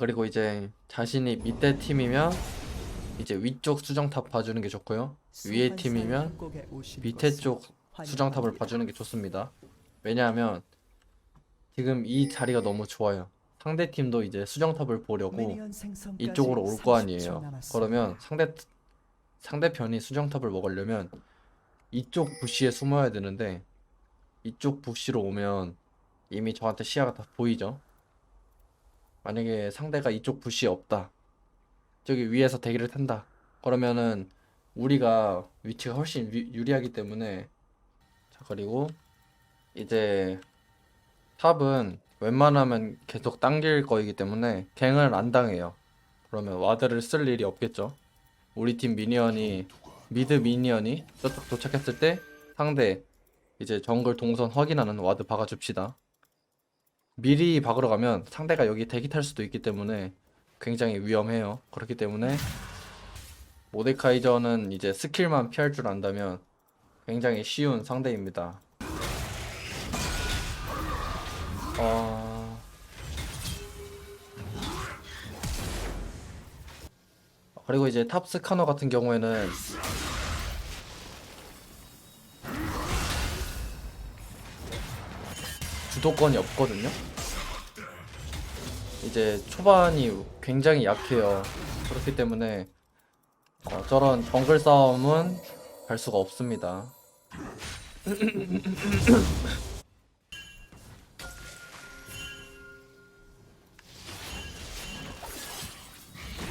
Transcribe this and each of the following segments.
그리고 이제 자신이 밑에 팀이면 이제 위쪽 수정탑 봐주는 게 좋고요. 위에 팀이면 밑에 쪽 수정탑을 봐주는 게 좋습니다. 왜냐하면 지금 이 자리가 너무 좋아요. 상대 팀도 이제 수정탑을 보려고 이쪽으로 올 거 아니에요. 그러면 상대 상대편이 수정탑을 먹으려면 이쪽 부시에 숨어야 되는데 이쪽 부시로 오면 이미 저한테 시야가 다 보이죠. 만약에 상대가 이쪽 부시에 없다. 저기 위에서 대기를 탄다. 그러면은 우리가 위치가 훨씬 위- 유리하기 때문에 자 그리고 이제 탑은 웬만하면 계속 당길 거이기 때문에 갱을 안 당해요. 그러면 와드를 쓸 일이 없겠죠. 우리 팀 미니언이 미드 미니언이 저쪽 도착했을 때 상대 이제 정글 동선 확인하는 와드 박아줍시다. 미리 박으러 가면 상대가 여기 대기 탈 수도 있기 때문에 굉장히 위험해요. 그렇기 때문에 모데카이저는 이제 스킬만 피할 줄 안다면 굉장히 쉬운 상대입니다. 어... 그리고 이제 탑 스카너 같은 경우에는 주도권이 없거든요. 이제 초반이 굉장히 약해요. 그렇기 때문에 어, 저런 정글 싸움은 갈 수가 없습니다.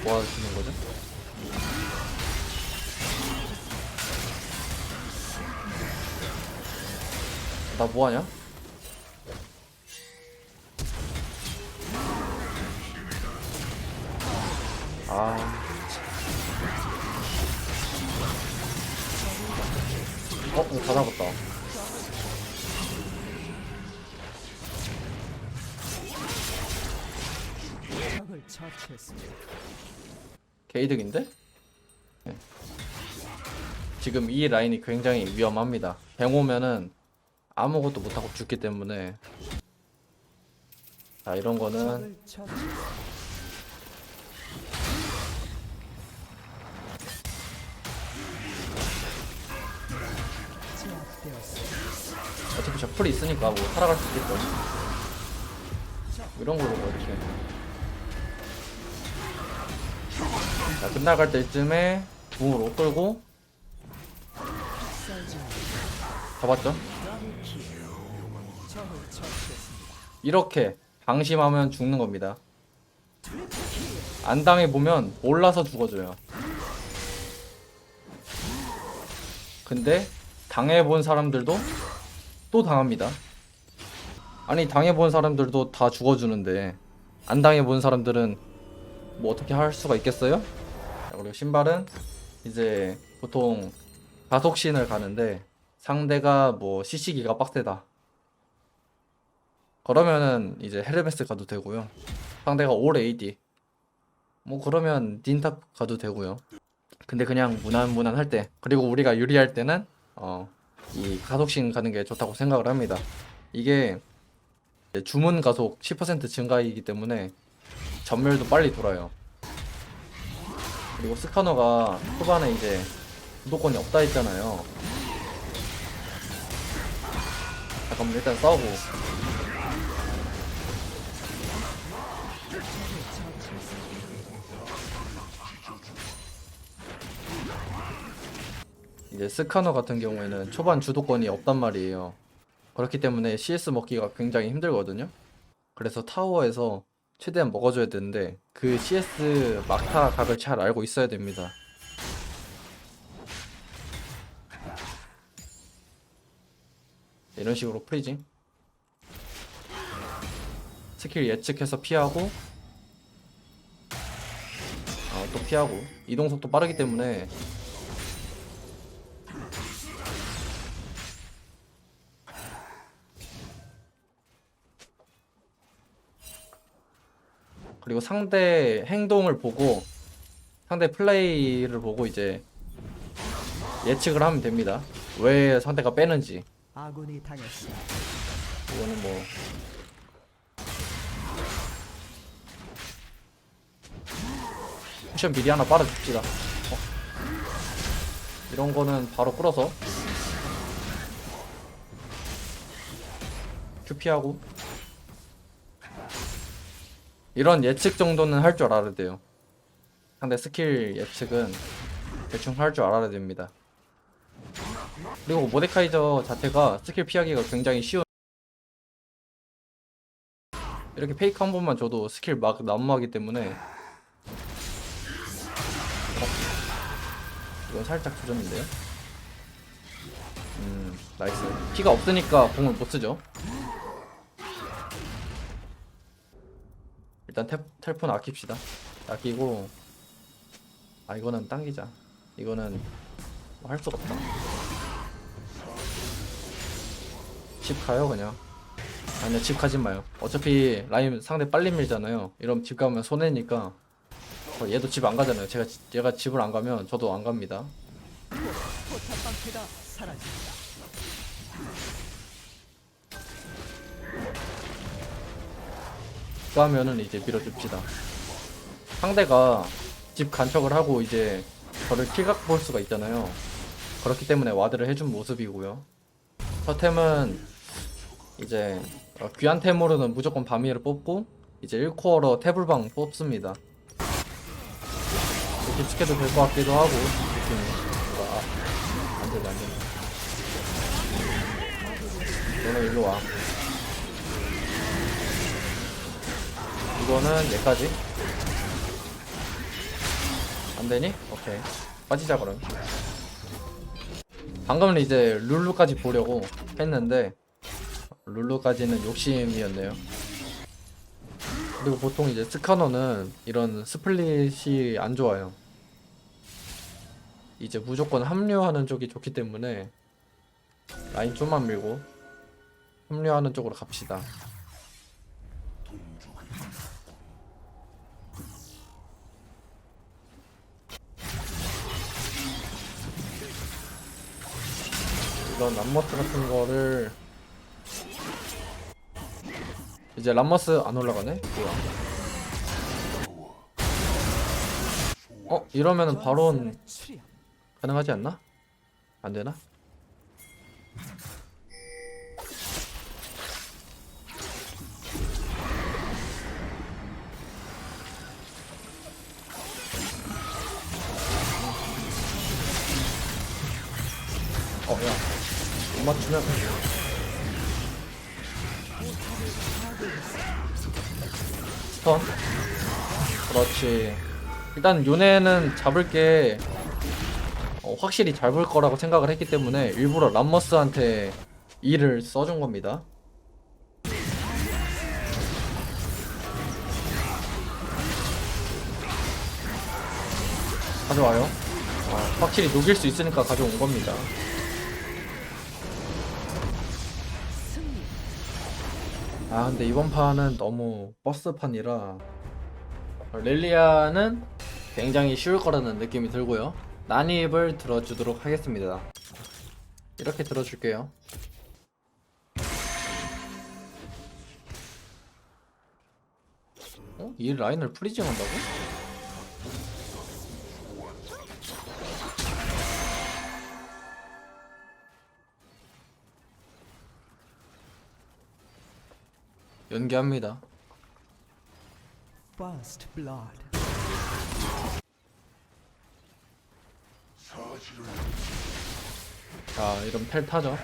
뭐 하시는 거죠? 나 뭐하냐? 아. 어, 이거 다 잡았다. 개이득인데? 네. 지금 이 라인이 굉장히 위험합니다. 뱅 오면은 아무것도 못하고 죽기 때문에 자 이런 거는 어차피 저 풀이 있으니까 뭐 살아갈 수 있겠죠. 이런 걸로 뭐 이렇게 자 끝나갈 때쯤에 궁으로 끌고 잡았죠. 이렇게 방심하면 죽는 겁니다. 안 당해 보면 몰라서 죽어줘요. 근데 당해 본 사람들도 또 당합니다. 아니 당해 본 사람들도 다 죽어주는데 안 당해 본 사람들은 뭐 어떻게 할 수가 있겠어요? 자, 그리고 신발은 이제 보통 가속신을 가는데 상대가 뭐 CC기가 빡세다. 그러면은 이제 헤르메스 가도 되고요. 상대가 올 AD. 뭐 그러면 닌탑 가도 되고요. 근데 그냥 무난무난 할 때, 그리고 우리가 유리할 때는 어, 이 가속신 가는 게 좋다고 생각을 합니다. 이게 주문 가속 10% 증가이기 때문에 전멸도 빨리 돌아요. 그리고 스카너가 초반에 이제 주도권이 없다 했잖아요. 잠깐만 일단 싸우고 이제 스카너 같은 경우에는 초반 주도권이 없단 말이에요. 그렇기 때문에 CS 먹기가 굉장히 힘들거든요. 그래서 타워에서 최대한 먹어줘야 되는데 그 CS 막타 각을 잘 알고 있어야 됩니다. 이런 식으로 프리징 스킬 예측해서 피하고 어, 또 피하고 이동 속도 빠르기 때문에 그리고 상대 행동을 보고 상대 플레이를 보고 이제 예측을 하면 됩니다. 왜 상대가 빼는지. 아군이 당했습니다. 이거는 뭐 쿠션 미리 하나 빨아줍시다 어. 이런 거는 바로 끌어서 큐 피하고 이런 예측 정도는 할 줄 알아야 돼요. 상대 스킬 예측은 대충 할 줄 알아야 됩니다. 그리고 모데카이저 자체가 스킬 피하기가 굉장히 쉬운 이렇게 페이크 한 번만 줘도 스킬 막 난무하기 때문에 어? 이건 살짝 조졌는데요? 음 나이스. 피가 없으니까 공을 못 쓰죠 일단 탭, 텔폰 아낍시다. 아끼고 아 이거는 당기자. 이거는 뭐할 수가 없다. 집 가요 그냥. 아니야 집 가지 마요. 어차피 라인 상대 빨리 밀잖아요. 이러면 집 가면 손해니까. 어, 얘도 집 안 가잖아요. 제가 지- 얘가 집을 안 가면 저도 안 갑니다 가면은 이제 밀어줍시다. 상대가 집 간척을 하고 이제 저를 킬각 볼 수가 있잖아요. 그렇기 때문에 와드를 해준 모습이고요. 저 템은 이제 어, 귀한 템으로는 무조건 바미를 뽑고 이제 1코어로 태블방 뽑습니다. 스케도 될 것 같기도 하고 느낌이. 아, 안되네 안되네. 너는 일로 와 이거는 얘까지? 안되니? 오케이. 빠지자 그럼. 방금은 이제 룰루까지 보려고 했는데 룰루까지는 욕심이었네요. 그리고 보통 이제 스카너는 이런 스플릿이 안 좋아요. 이제 무조건 합류하는 쪽이 좋기 때문에 라인 좀만 밀고 합류하는 쪽으로 갑시다 이런 람머스 같은 거를 이제 람머스 안 올라가네? 뭐야? 어? 이러면은 바론. 가능하지 않나? 안 되나? 어, 야. 못 맞추면. 스턴. 그렇지. 일단 요네는 잡을 게 어, 확실히 잘 볼 거라고 생각을 했기 때문에 일부러 람머스한테 일을 써준 겁니다. 가져와요. 아, 확실히 녹일 수 있으니까 가져온 겁니다. 아 근데 이번 판은 너무 버스판이라 어, 렐리아는 굉장히 쉬울 거라는 느낌이 들고요. 난입을 들어주도록 하겠습니다. 이렇게 들어줄게요. 어? 이 라인을 프리징 한다고? 연기합니다. First blood. 자, 이런 펠 타죠.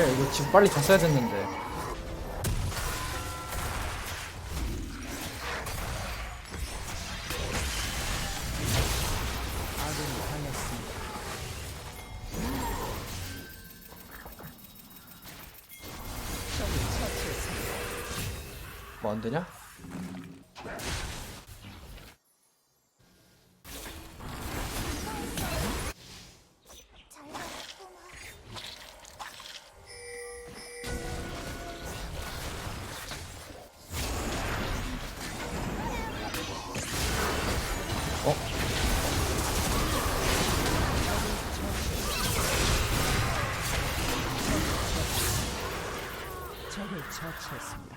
이거 지금 빨리 졌어야 됐는데.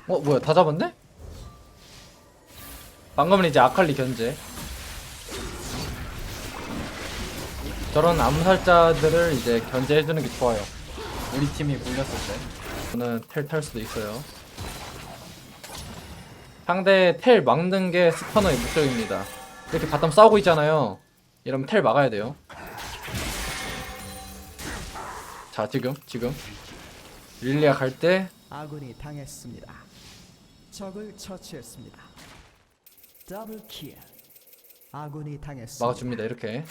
어 뭐야 다 잡았네? 방금은 이제 아칼리 견제. 저런 암살자들을 이제 견제해주는 게 좋아요. 우리 팀이 물렸을 때. 저는 텔 탈 수도 있어요. 상대 텔 막는 게 스파너의 목적입니다. 이렇게 바텀 싸우고 있잖아요. 이러면 텔 막아야 돼요. 자 지금 지금. 릴리아 갈 때 아군이 당했습니다. 적을 처치했습니다. 더블 킬. 아군이 당했습니다. 막아줍니다 이렇게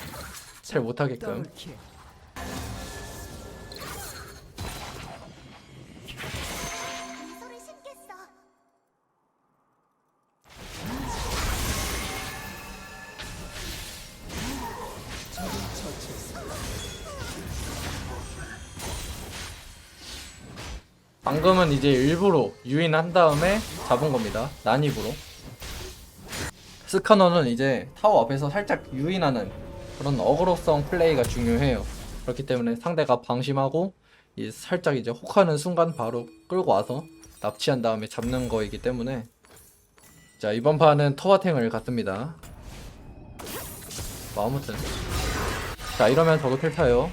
텔 못하게끔 더블 킬. 소리 신겠어. 적을 처치했습니다. 방금은 이제 일부러 유인한 다음에 잡은 겁니다. 난입으로. 스카너는 이제 타워 앞에서 살짝 유인하는 그런 어그로성 플레이가 중요해요. 그렇기 때문에 상대가 방심하고 이 살짝 이제 혹하는 순간 바로 끌고 와서 납치한 다음에 잡는 거이기 때문에 자 이번 판은 터와탱을 갔습니다. 뭐 아무튼 자 이러면 저도 텔 타요.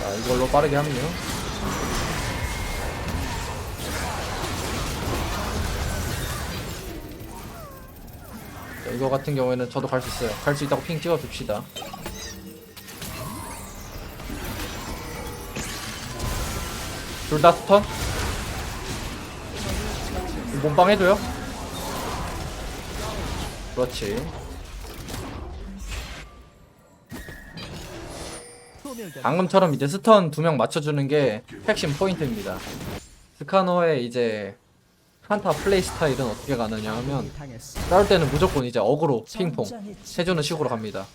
자 이걸로 빠르게 합류. 자, 이거 같은 경우에는 저도 갈 수 있어요. 갈 수 있다고 핑 찍어 줍시다. 둘 다 스턴? 몸빵 해줘요? 그렇지. 방금처럼 이제 스턴 두 명 맞춰주는 게 핵심 포인트입니다. 스카노의 이제 한타 플레이 스타일은 어떻게 가느냐 하면. 싸울 때는 무조건 이제 어그로 핑퐁 해주는 식으로 갑니다.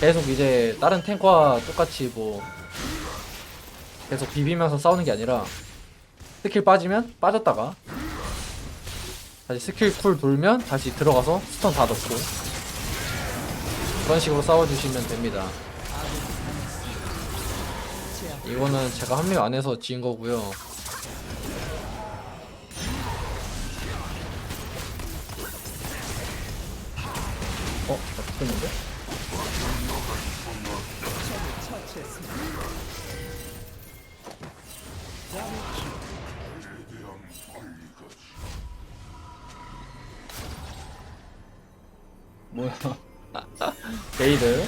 계속 이제 다른 탱커와 똑같이 뭐 계속 비비면서 싸우는 게 아니라 스킬 빠지면 빠졌다가 다시 스킬 쿨 돌면 다시 들어가서 스턴 다 넣고 그런 식으로 싸워주시면 됩니다. 이거는 제가 합류 안 해서 지은 거고요. 어? 킬. 뭐야? 게이드.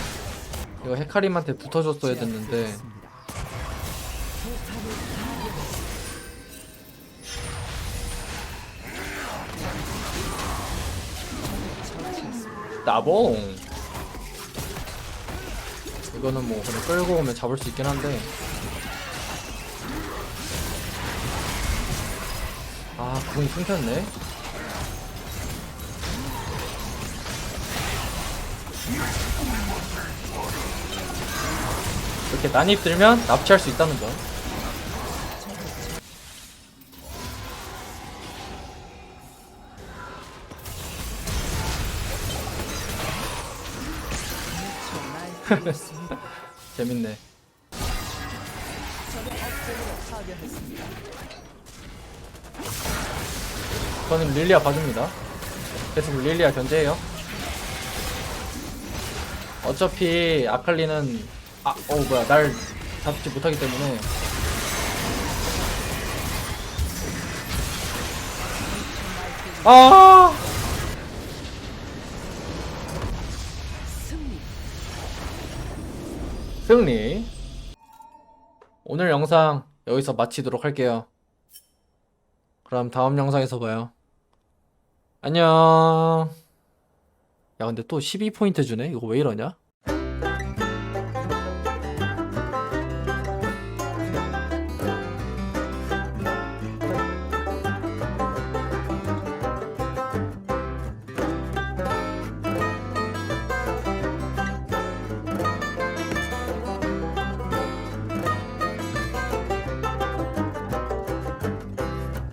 이거 헤카림한테 붙어줬어야 됐는데 나봉. 이거는 뭐 그냥 끌고 오면 잡을 수 있긴 한데. 아, 궁이 끊겼네. 이렇게 난입 들면 납치할 수 있다는 점. 업적으로 파괴했습니다. 저는 릴리아 봐줍니다. 계속 릴리아 견제해요. 어차피 아칼리는 아, 어 뭐야 날 잡지 못하기 때문에 아 승리. 오늘 영상 여기서 마치도록 할게요. 그럼 다음 영상에서 봐요. 안녕. 야 근데 또 12포인트 주네? 이거 왜 이러냐?